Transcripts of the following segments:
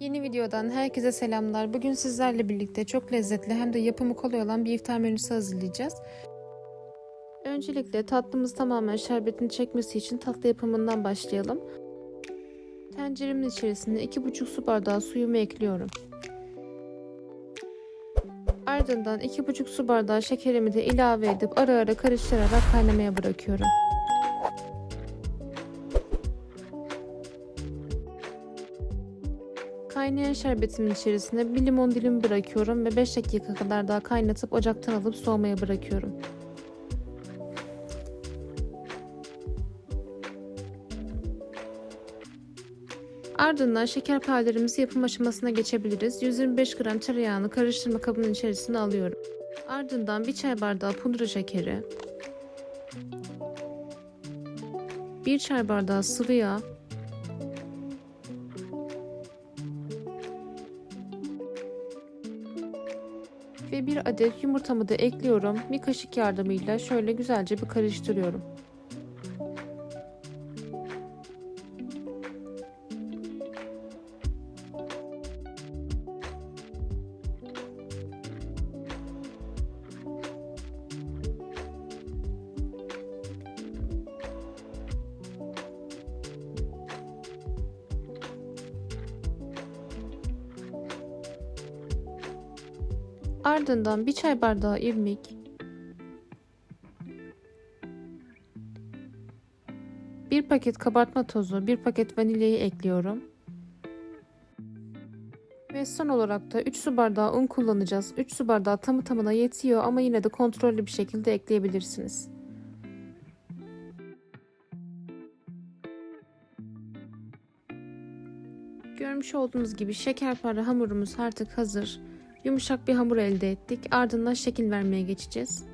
Yeni videodan herkese selamlar. Bugün sizlerle birlikte çok lezzetli hem de yapımı kolay olan bir iftar menüsü hazırlayacağız. Öncelikle tatlımız tamamen şerbetini çekmesi için tatlı yapımından başlayalım. Tenceremin içerisine 2,5 su bardağı suyumu ekliyorum. Ardından 2,5 su bardağı şekerimi de ilave edip ara ara karıştırarak kaynamaya bırakıyorum. Kaynayan şerbetimin içerisine bir limon dilimi bırakıyorum ve 5 dakika kadar daha kaynatıp ocaktan alıp soğumaya bırakıyorum. Ardından şekerparelerimizi yapım aşamasına geçebiliriz. 125 gram tereyağını karıştırma kabının içerisine alıyorum. Ardından bir çay bardağı pudra şekeri, 1 çay bardağı sıvı yağ, bir adet yumurtamı da ekliyorum. Bir kaşık yardımıyla şöyle güzelce bir karıştırıyorum. Ardından bir çay bardağı irmik, bir paket kabartma tozu, bir paket vanilyayı ekliyorum. Ve son olarak da 3 su bardağı un kullanacağız. 3 su bardağı tamı tamına yetiyor ama yine de kontrollü bir şekilde ekleyebilirsiniz. Görmüş olduğunuz gibi şekerpare hamurumuz artık hazır. Yumuşak bir hamur elde ettik. Ardından şekil vermeye geçeceğiz.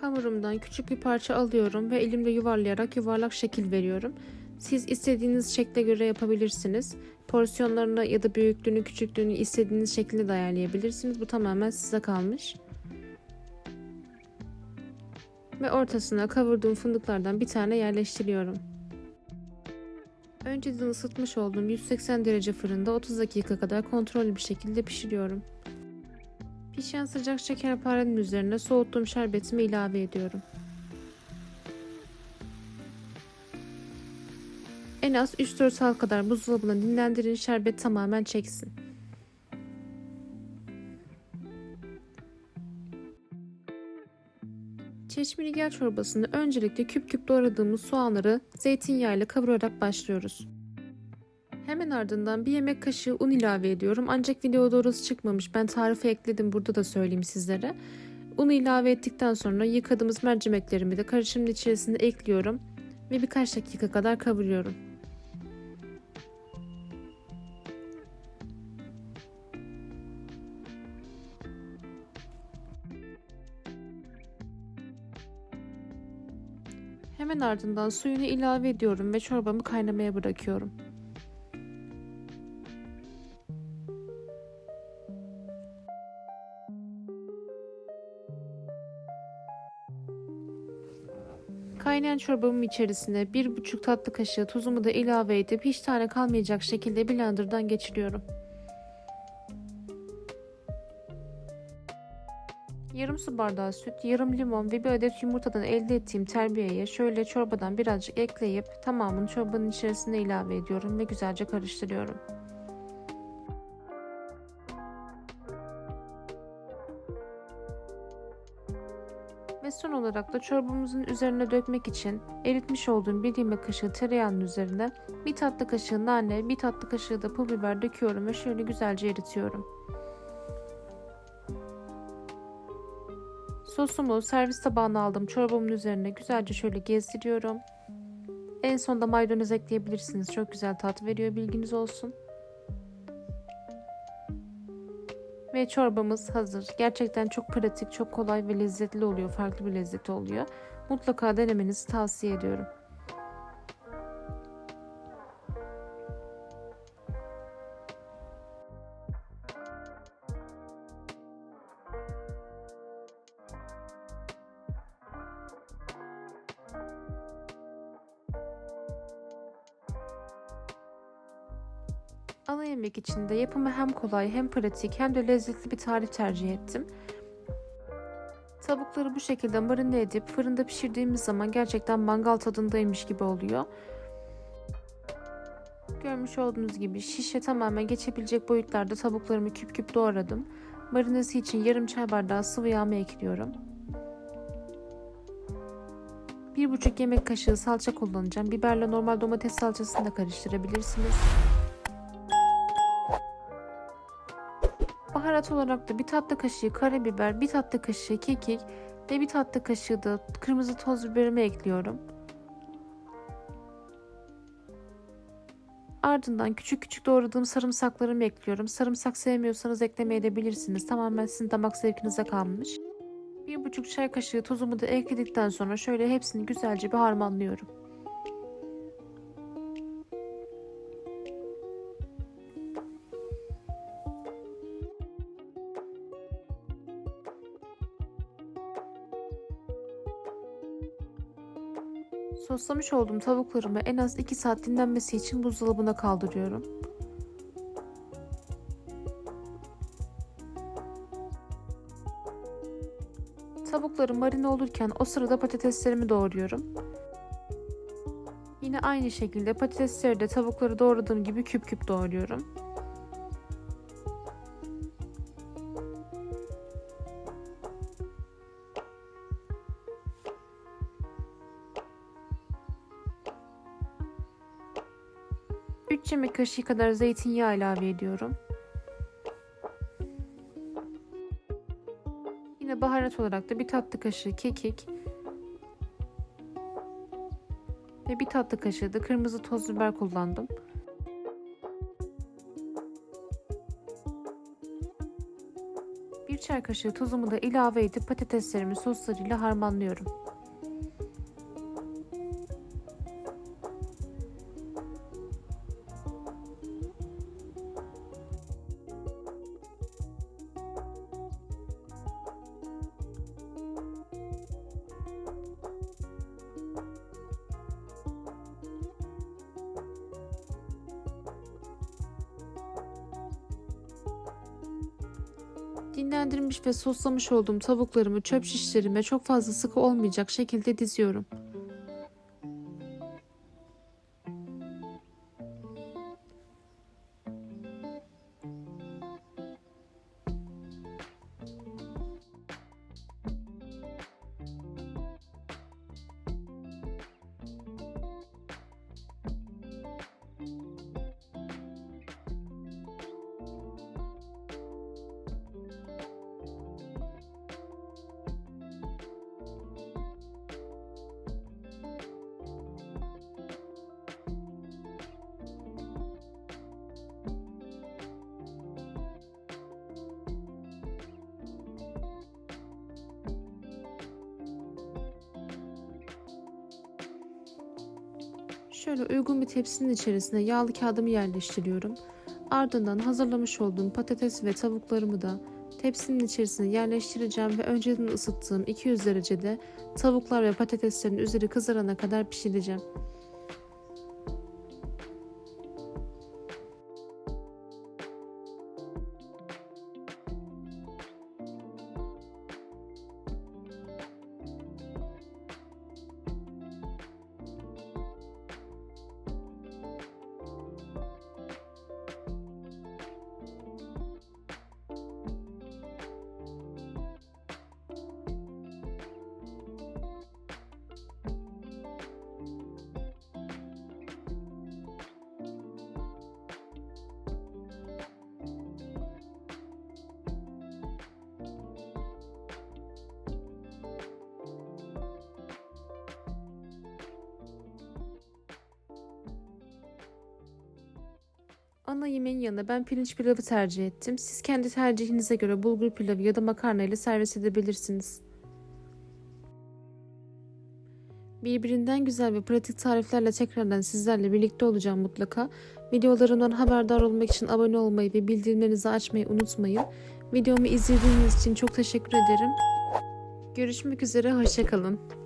Hamurumdan küçük bir parça alıyorum ve elimle yuvarlayarak yuvarlak şekil veriyorum. Siz istediğiniz şekle göre yapabilirsiniz. Porsiyonlarını ya da büyüklüğünü, küçüklüğünü istediğiniz şekilde de ayarlayabilirsiniz. Bu tamamen size kalmış. Ve ortasına kavurduğum fındıklardan bir tane yerleştiriyorum. Önceden ısıtmış olduğum 180 derece fırında 30 dakika kadar kontrollü bir şekilde pişiriyorum. Pişen sıcak şekerparenin üzerine soğuttuğum şerbetimi ilave ediyorum. En az 3-4 saat kadar buzdolabına dinlendirin şerbet tamamen çeksin. Çeşmiliger çorbasını öncelikle küp küp doğradığımız soğanları zeytinyağıyla kavurarak başlıyoruz. Hemen ardından bir yemek kaşığı un ilave ediyorum. Ancak videoda orası çıkmamış. Ben tarife ekledim. Burada da söyleyeyim sizlere. Unu ilave ettikten sonra yıkadığımız mercimeklerimi de karışımın içerisine ekliyorum. Ve birkaç dakika kadar kavuruyorum. Ardından suyunu ilave ediyorum ve çorbamı kaynamaya bırakıyorum. Kaynayan çorbamın içerisine bir buçuk tatlı kaşığı tuzumu da ilave edip hiç tane kalmayacak şekilde blenderdan geçiriyorum. Yarım su bardağı süt, yarım limon ve bir adet yumurtadan elde ettiğim terbiyeye şöyle çorbadan birazcık ekleyip tamamını çorbanın içerisine ilave ediyorum ve güzelce karıştırıyorum. Ve son olarak da çorbamızın üzerine dökmek için eritmiş olduğum bir yemek kaşığı tereyağının üzerine bir tatlı kaşığı nane, bir tatlı kaşığı da pul biber döküyorum ve şöyle güzelce eritiyorum. Sosumu servis tabağına aldım. Çorbamın üzerine güzelce şöyle gezdiriyorum. En sonda maydanoz ekleyebilirsiniz. Çok güzel tat veriyor bilginiz olsun. Ve çorbamız hazır. Gerçekten çok pratik, çok kolay ve lezzetli oluyor. Farklı bir lezzet oluyor. Mutlaka denemenizi tavsiye ediyorum. Ana yemek için de yapımı hem kolay hem pratik hem de lezzetli bir tarif tercih ettim. Tavukları bu şekilde marine edip fırında pişirdiğimiz zaman gerçekten mangal tadındaymış gibi oluyor. Görmüş olduğunuz gibi şişe tamamen geçebilecek boyutlarda tavuklarımı küp küp doğradım. Marinesi için yarım çay bardağı sıvı yağımı ekliyorum. 1,5 yemek kaşığı salça kullanacağım. Biberle normal domates salçasını da karıştırabilirsiniz. Baharat olarak da bir tatlı kaşığı karabiber, bir tatlı kaşığı kekik ve bir tatlı kaşığı da kırmızı toz biberimi ekliyorum. Ardından küçük küçük doğradığım sarımsaklarımı ekliyorum. Sarımsak sevmiyorsanız eklemeyebilirsiniz. Tamamen sizin damak zevkinize kalmış. Bir buçuk çay kaşığı tuzumu da ekledikten sonra şöyle hepsini güzelce bir harmanlıyorum. Soslamış olduğum tavuklarımı en az 2 saat dinlenmesi için buzdolabına kaldırıyorum. Tavukları marine olurken o sırada patateslerimi doğruyorum. Yine aynı şekilde patatesleri de tavukları doğradığım gibi küp küp doğruyorum. Üç yemek kaşığı kadar zeytinyağı ilave ediyorum. Yine baharat olarak da bir tatlı kaşığı kekik ve bir tatlı kaşığı da kırmızı toz biber kullandım. Bir çay kaşığı tuzumu da ilave edip patateslerimi soslarıyla harmanlıyorum. Dinlendirmiş ve soslamış olduğum tavuklarımı çöp şişlerime çok fazla sıkı olmayacak şekilde diziyorum. Şöyle uygun bir tepsinin içerisine yağlı kağıdımı yerleştiriyorum. Ardından hazırlamış olduğum patates ve tavuklarımı da tepsinin içerisine yerleştireceğim ve önceden ısıttığım 200 derecede tavuklar ve patateslerin üzeri kızarana kadar pişireceğim. Ana yemeğin yanına ben pirinç pilavı tercih ettim. Siz kendi tercihinize göre bulgur pilavı ya da makarna ile servis edebilirsiniz. Birbirinden güzel ve pratik tariflerle tekrardan sizlerle birlikte olacağım mutlaka. Videolarımdan haberdar olmak için abone olmayı ve bildirimlerinizi açmayı unutmayın. Videomu izlediğiniz için çok teşekkür ederim. Görüşmek üzere, hoşçakalın.